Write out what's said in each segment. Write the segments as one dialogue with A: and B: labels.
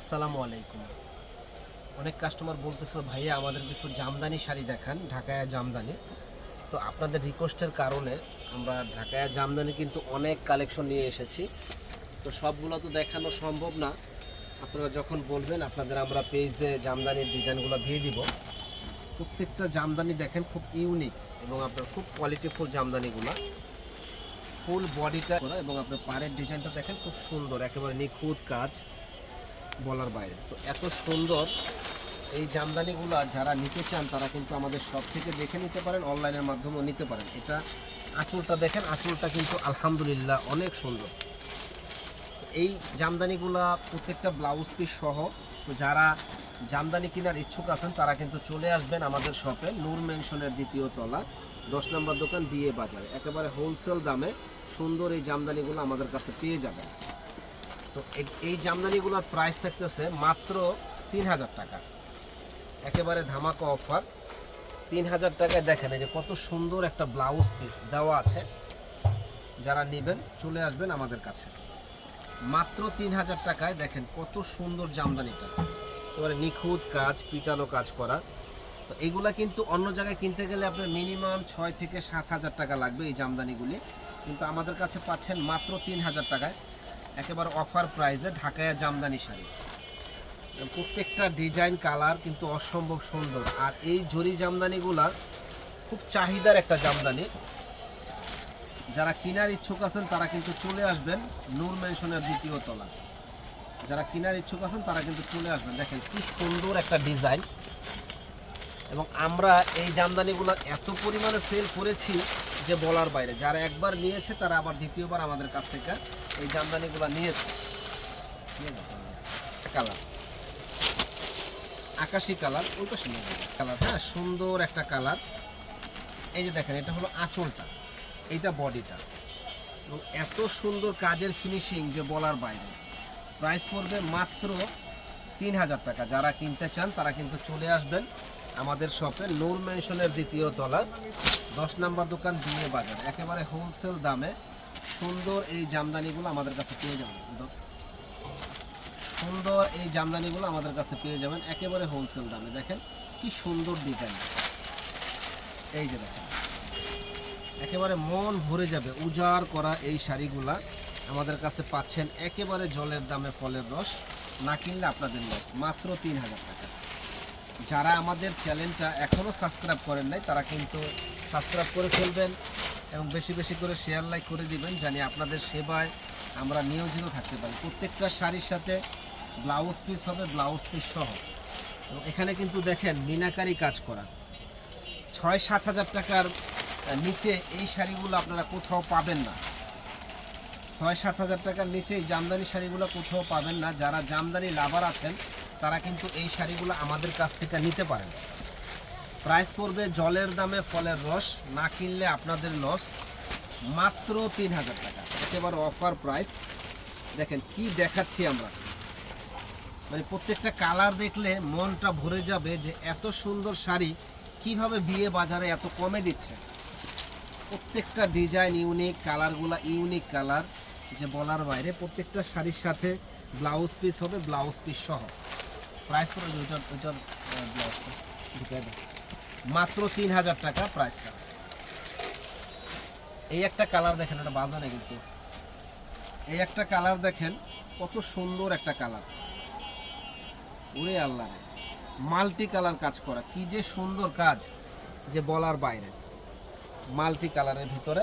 A: আসসালামু আলাইকুম। অনেক কাস্টমার বলতেছে, ভাইয়া, আমাদের কিছু জামদানি শাড়ি দেখান, ঢাকায় জামদানি। তো আপনাদের রিকোয়েস্টের কারণে আমরা ঢাকায় জামদানি কিন্তু অনেক কালেকশন নিয়ে এসেছি। তো সবগুলো তো দেখানো সম্ভব না। আপনারা যখন বলবেন, আপনাদের আমরা পেজে জামদানির ডিজাইনগুলো দিয়ে দিব। প্রত্যেকটা জামদানি দেখেন খুব ইউনিক এবং আপনার খুব কোয়ালিটিফুল জামদানিগুলো। ফুল বডিটা এবং আপনার পাড়ের ডিজাইনটা দেখেন খুব সুন্দর, একেবারে নিখুঁত কাজ। বলার বাইরে। তো এত সুন্দর এই জামদানিগুলো যারা নিতে চান, তারা কিন্তু আমাদের সব থেকে দেখে নিতে পারেন অনলাইনের মাধ্যমেও নিতে পারেন। এটা আঁচলটা দেখেন, আঁচলটা কিন্তু আলহামদুলিল্লাহ অনেক সুন্দর। এই জামদানিগুলা প্রত্যেকটা ব্লাউজ পিস সহ, তো যারা জামদানি কেনার ইচ্ছুক আছেন, তারা কিন্তু চলে আসবেন আমাদের শপে নূর মেনশনের দ্বিতীয় তলা, দশ নম্বর দোকান, বিয়ে বাজারে। একেবারে হোলসেল দামে সুন্দর এই জামদানিগুলো আমাদের কাছে পেয়ে যাবেন। তো এই- জামদানিগুলোর প্রাইস থাকতেছে মাত্র তিন হাজার টাকা। একেবারে ধামাকা অফার তিন হাজার টাকায় দেখেন এই যে কত সুন্দর একটা ব্লাউজ পিস দেওয়া আছে। যারা নেবেন, চলে আসবেন আমাদের কাছে। মাত্র তিন হাজার টাকায় দেখেন কত সুন্দর জামদানিটা। এবারে নিখুঁত কাজ, পিটানো কাজ করা। তো এগুলা কিন্তু অন্য জায়গায় কিনতে গেলে আপনার মিনিমাম ছয় থেকে সাত হাজার টাকা লাগবে এই জামদানিগুলি। কিন্তু আমাদের কাছে পাচ্ছেন মাত্র তিন হাজার টাকায়। একেবারে অফার প্রাইসে ঢাকায় জামদানি শাড়ি। প্রত্যেকটা ডিজাইন, কালার কিন্তু অসম্ভব সুন্দর। আর এই জরি জামদানিগুলা খুব চাহিদার একটা জামদানি। যারা কেনার ইচ্ছুক আছেন, তারা কিন্তু চলে আসবেন নূর মেনশনের দ্বিতীয় তলা। যারা কেনার ইচ্ছুক আছেন, তারা কিন্তু চলে আসবেন। দেখেন কি সুন্দর একটা ডিজাইন। এবং আমরা এই জামদানিগুলো এত পরিমাণে সেল করেছি যে বলার বাইরে। যারা একবার নিয়েছে, তারা আবার দ্বিতীয়বার আমাদের কাছ থেকে এই জামদানিগুলো নিয়েছে। কালার। আকাশি কালার, ওই পাশে কালার হ্যাঁ সুন্দর একটা কালার। এই যে দেখেন, এটা হলো আঁচলটা। এইটা বডিটা। এবং এত সুন্দর কাজের ফিনিশিং যে বলার বাইরে। প্রাইস পড়বে মাত্র তিন হাজার টাকা। যারা কিনতে চান, তারা কিন্তু চলে আসবেন আমাদের শপে নূর মেনশনের দ্বিতীয় তলা। দশ নম্বর দোকান বিয়ে বাজার। একেবারে হোলসেল দামে সুন্দর এই জামদানিগুলো আমাদের কাছে পেয়ে যাবেন। সুন্দর এই জামদানিগুলো আমাদের কাছে পেয়ে যাবেন একেবারে হোলসেল দামে। দেখেন কি সুন্দর ডিজাইন এই যে দেখেন। একেবারে মন ভরে যাবে উজাড় করা এই শাড়িগুলা। আমাদের কাছে পাচ্ছেন একেবারে জলের দামে ফলের রস। না কিনলে আপনাদের লস মাত্র তিন হাজার টাকা। যারা আমাদের চ্যানেলটা এখনও সাবস্ক্রাইব করেন নাই, তারা কিন্তু সাবস্ক্রাইব করে ফেলবেন এবং বেশি বেশি করে শেয়ার লাইক করে দিবেন জানি আপনাদের সেবায় আমরা নিয়োজিত থাকতে পারি। প্রত্যেকটা শাড়ির সাথে ব্লাউজ পিস হবে ব্লাউজ পিস সহ। এবং এখানে কিন্তু দেখেন মিনাকারি কাজ করা। ছয় সাত হাজার টাকার নিচে এই শাড়িগুলো আপনারা কোথাও পাবেন না। ছয় সাত হাজার টাকার নিচে এই জামদানি শাড়িগুলো কোথাও পাবেন না। যারা জামদানি লাভার আছেন, তারা কিন্তু এই শাড়িগুলো আমাদের কাছ থেকে নিতে পারেন। প্রাইস পড়বে জলের দামে ফলের রস, না কিনলে আপনাদের লস মাত্র তিন হাজার টাকা। একেবারে অফার প্রাইস দেখেন কি দেখাচ্ছি আমরা। মানে প্রত্যেকটা কালার দেখলে মনটা ভরে যাবে যে এত সুন্দর শাড়ি কীভাবে বিয়ে বাজারে এত কমে দিচ্ছে। প্রত্যেকটা ডিজাইন ইউনিক কালারগুলা ইউনিক কালার যে বলার বাইরে প্রত্যেকটা শাড়ির সাথে ব্লাউজ পিস হবে ব্লাউজ পিস সহ। প্রাইস পড়বে ওইটার ওইটার ব্লাউজটা দাও। মাত্র তিন হাজার টাকা প্রাইসটা এই একটা কালার দেখেন, এটা বাজারে কিন্তু। এই একটা কালার দেখেন, কত সুন্দর একটা কালার ওরে আল্লাহ মাল্টি কালার কাজ করা। কি যে সুন্দর কাজ, যে বলার বাইরে। মাল্টি কালারের ভিতরে।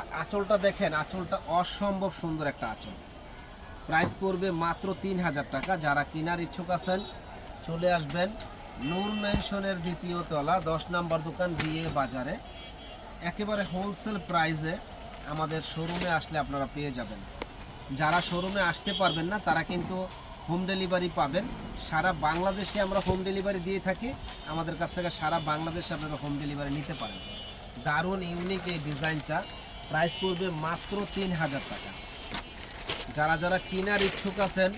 A: আর আঁচলটা দেখেন, আঁচলটা অসম্ভব সুন্দর একটা আঁচল। প্রাইস পড়বে মাত্র তিন হাজার টাকা। যারা কেনার ইচ্ছুক আছেন, চলে আসবেন। নূর মেনশনের দ্বিতীয় তলা, দশ নম্বর দোকান বিয়ে বাজারে। একেবারে হোলসেল প্রাইসে আমাদের শোরুমে আসলে আপনারা পেয়ে যাবেন। যারা শোরুমে আসতে পারবেন না, তারা কিন্তু হোম ডেলিভারি পাবেন। সারা বাংলাদেশে আমরা হোম ডেলিভারি দিয়ে থাকি। আমাদের কাছ থেকে সারা বাংলাদেশে আপনারা হোম ডেলিভারি নিতে পারেন। দারুণ ইউনিক এই ডিজাইনটা প্রাইস পড়বে মাত্র তিন হাজার টাকা। যারা যারা কেনার ইচ্ছুক আছেন,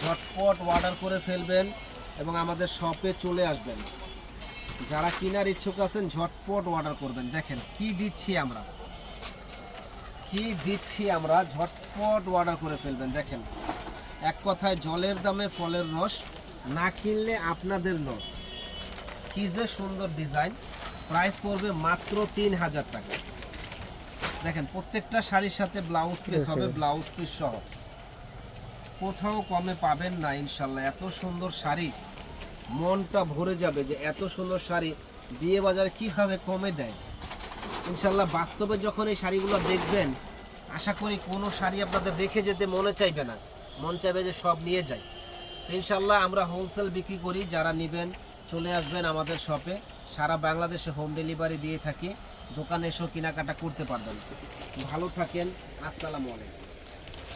A: ঝটপট অর্ডার করে ফেলবেন। এবং আমাদের শপে চলে আসবেন। যারা কেনার ইচ্ছুক আছেন ঝটপট অর্ডার করবেন। দেখেন কি দিচ্ছি আমরা? কি দিচ্ছি আমরা? ঝটপট অর্ডার করে ফেলবেন। দেখেন এক কথায় জলের দামে ফলের রস না কিনলে আপনাদের লস কি যে সুন্দর ডিজাইন প্রাইস পড়বে মাত্র তিন হাজার টাকা। দেখেন প্রত্যেকটা শাড়ির সাথে ব্লাউজ পিস হবে ব্লাউজ পিস সহ। কোথাও কমে পাবেন না, ইনশাল্লাহ। এত সুন্দর শাড়ি, মনটা ভরে যাবে যে এত সুন্দর শাড়ি, বিয়ে বাজারে কীভাবে কমে দেয়। ইনশাল্লাহ, বাস্তবে যখন এই শাড়িগুলো দেখবেন, আশা করি কোনো শাড়ি আপনাদের রেখে যেতে মনে চাইবে না। মন চাইবে যে সব নিয়ে যাই। তো ইনশাল্লাহ, আমরা হোলসেল বিক্রি করি, যারা নেবেন, চলে আসবেন আমাদের শপে সারা বাংলাদেশে হোম ডেলিভারি দিয়ে থাকি, দোকানে এসেও কেনাকাটা করতে পারবেন। ভালো থাকেন, আসসালামু আলাইকুম।